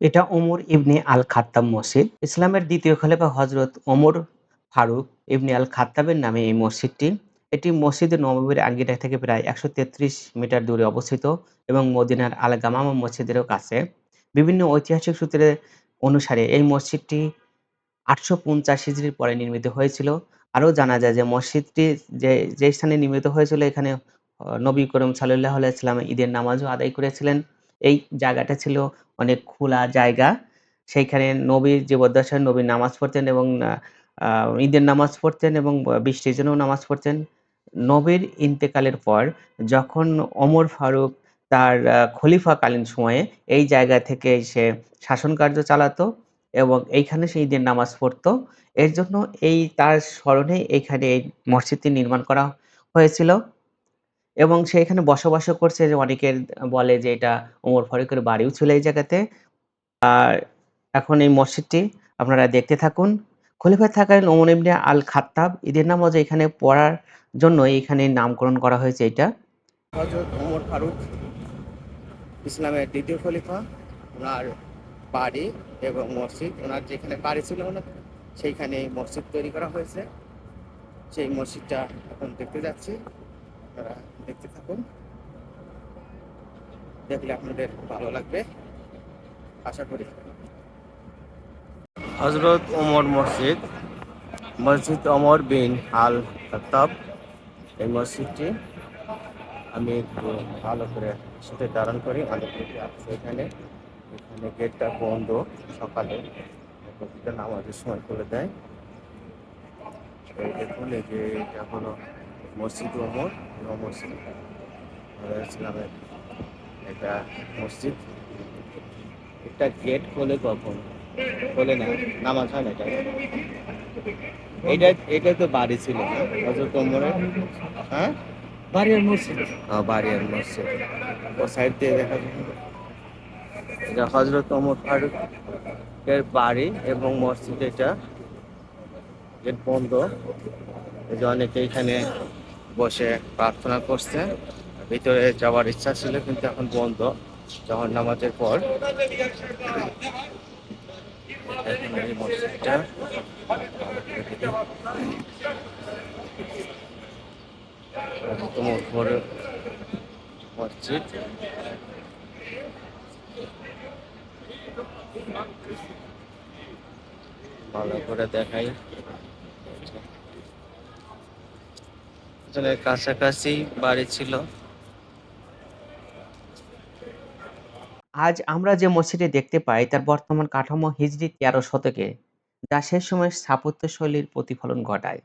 এটা ওমর ইবনে আল খাত্তাব মসজিদ। ইসলামের দ্বিতীয় খলিফা হজরত ওমর ফারুক ইবনে আল খাত্তাবের নামে এই মসজিদটি। এটি মসজিদে নববীর আঙ্গিনা থেকে প্রায় ১৩৩ মিটার দূরে অবস্থিত এবং মদিনার আল গামামা মসজিদেরও কাছে। বিভিন্ন ঐতিহাসিক সূত্রে অনুসারে এই মসজিদটি ৮৫০ হিজরির পরে নির্মিত হয়েছিল। আরও জানা যায় যে মসজিদটি যে, যে স্থানে নির্মিত হয়েছিল এখানে নবী করিম সাল্লাল্লাহু আলাইহি ওয়াসাল্লাম ঈদের নামাজও আদায় করেছিলেন। এই জায়গাটা ছিল অনেক খোলা জায়গা। সেইখানে নবীর জীবদ্দশায় নবী নামাজ পড়তেন এবং ঈদের নামাজ পড়তেন এবং বৃষ্টির জন্যও নামাজ পড়তেন। নবীর ইন্তেকালের পর যখন ওমর ফারুক তার খলিফাকালীন সময়ে এই জায়গা থেকে সে শাসনকার্য চালাতো এবং এইখানে সে ঈদের নামাজ পড়তো। এর জন্য এই তার স্মরণে এইখানে এই মসজিদটি নির্মাণ করা হয়েছিল এবং সে এখানে বসবাসও করছে যে অনেকের বলে যে এটা ওমর ফারুকের বাড়িও ছিল এই জায়গাতে। আর এখন এই মসজিদটি আপনারা দেখতে থাকুন। খলিফা থাকাকালীন ওমর ইবনে আল খাত্তাব ঈদের নামাজ এখানে পড়ার জন্য এখানে নামকরণ করা হয়েছে এইটা। হযরত ওমর ফারুক ইসলামের দ্বিতীয় খলিফা ওনার বাড়ি এবং মসজিদ, ওনার যেখানে বাড়ি ছিল সেইখানে মসজিদ তৈরি করা হয়েছে সেই মসজিদটা এখন দেখতে যাচ্ছি থাকুন। দেখলে আপনাদের ভালো লাগবে। আশা করি। হজরত ওমর মসজিদ মসজিদ ওমর বিন আল খাত্তাব। এই মসজিদটি আমি একটু ভালো করে সাথে ধারণ করি। অনেক আছে এখানে এখানে গেটটা বন্ধ সকালে। প্রতিটা নামাজের সময় করে দেয়। দেখুন, এই যে এটা হলো মসজিদ ওমর মসজিদ। ইসলামের এটা মসজিদ। একটা গেট খোলে কখন? খোলে না নামাজ হয় না এটা? এইটা এটা তো বাড়ি ছিল হজরত ওমরের। হ্যাঁ? বাড়ির মসজিদ। আহ, বাড়িয়ার মসজিদ। ও সাইড দিয়ে দেখা যায়। এটা হজরত ওমর ফারুকের বাড়ি এবং মসজিদ এটা। গেট বন্ধ। এই যে অনেকে এখানে বসে প্রার্থনা করছে। ভিতরে যাওয়ার ইচ্ছা ছিল, কিন্তু এখন বন্ধ, যখন নামাজের পর। মসজিদটা মসজিদ। ভালো করে দেখাই। কাছাকাছি বাড়ি ছিল। আজ আমরা যে মসজিদটি দেখতে পাই তার বর্তমান কাঠামো হিজরি ১৩ শতকে যা সে সময়ের স্থাপত্যশৈলীর প্রতিফলন ঘটায়।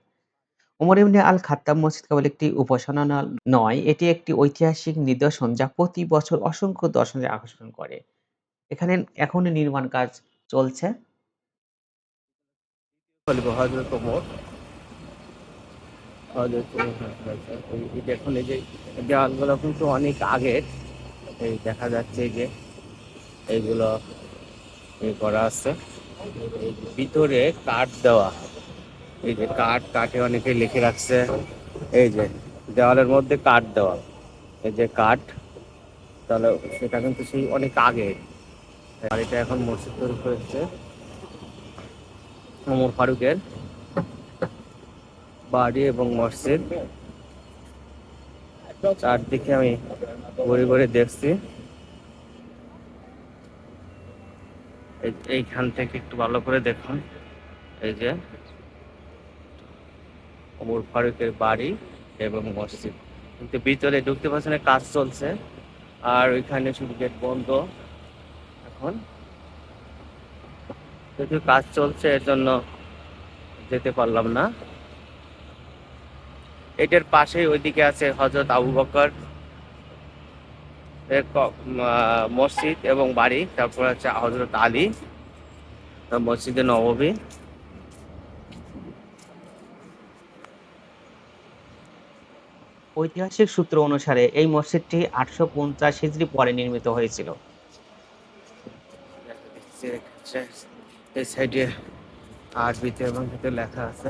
ওমর ইবনে আল খাত্তাব মসজিদ কেবল একটি উপাসনা ন নয়, এটি একটি ঐতিহাসিক নিদর্শন যা প্রতি বছর অসংখ্য দর্শনার্থী আকর্ষণ করে। এখানে এখনও নির্মাণ কাজ চলছে। দেখুন এই যে দেওয়ালগুলো কিন্তু অনেক আগের এই দেখা যাচ্ছে যে এইগুলো করা আছে। ভিতরে কাঠ দেওয়া। এই যে কাঠ, কাঠে অনেকে লিখে রাখছে। এই যে দেওয়ালের মধ্যে কাঠ দেওয়া। এই যে কাঠ, তাহলে সেটা কিন্তু সেই অনেক আগে। বাড়িটা এখন মসজিদ তৈরি করেছে। ওমর ফারুকের বাড়ি এবং মসজিদ। চারদিকে আমি ঘুরে ঘুরে দেখছি এই- এইখান থেকে একটু ভালো করে দেখুন। এই যে ওমর ফারুকের বাড়ি এবং মসজিদ। কিন্তু ভিতরে ঢুকতে পারছে না, কাজ চলছে। আর ওইখানে শুধু গেট বন্ধ। এখন যেহেতু কাজ চলছে, এর জন্য যেতে পারলাম না। এটার পাশেই ওইদিকে আছে হজরত আবু বকর। মসজিদ এবং বাড়ি। তারপর আছে হজরত আলী মসজিদে নববী ঐতিহাসিক সূত্র অনুসারে এই মসজিদটি ৮৫০ হিজরি পরে নির্মিত হয়েছিল। এই সাইডে আরবিতে এবং লেখা আছে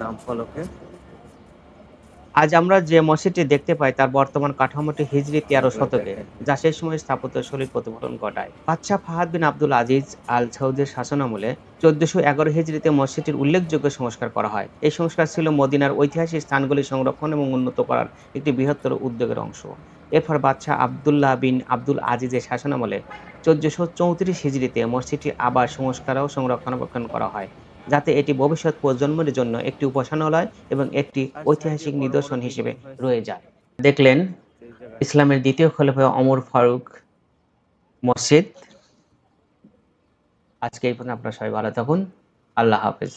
নাম ফলকে। আজ আমরা যে মসজিদটি দেখতে পাই, তার বর্তমান কাঠামোটি হিজরি তেরো শতকে, যা সেই সময় স্থাপত্য শৈলীর প্রতিফলন ঘটায়। বাদশাহ ফাহাদ বিন আব্দুল আজিজ আল সৌদের শাসনামলে চোদ্দশো এগারো হিজড়িতে মসজিদটির উল্লেখযোগ্য সংস্কার করা হয়। এই সংস্কার ছিল মদিনার ঐতিহাসিক স্থানগুলি সংরক্ষণ এবং উন্নত করার একটি বৃহত্তর উদ্যোগের অংশ। এরপর বাদশাহ আবদুল্লাহ বিন আব্দুল আজিজের শাসনামলে চোদ্দশো চৌত্রিশ হিজড়িতে মসজিদটি আবার সংস্কার ও সংরক্ষণাবেক্ষণ করা হয়। যাতে এটি ভবিষ্যৎ প্রজন্মের জন্য একটি উপাসনালয় এবং একটি ঐতিহাসিক নিদর্শন হিসেবে রয়ে যায়। দেখলেন ইসলামের দ্বিতীয় খলিফা অমর ফারুক মসজিদ। আজকে এই পর্যন্ত আপনারা সবাই ভালো থাকুন। আল্লাহ হাফেজ।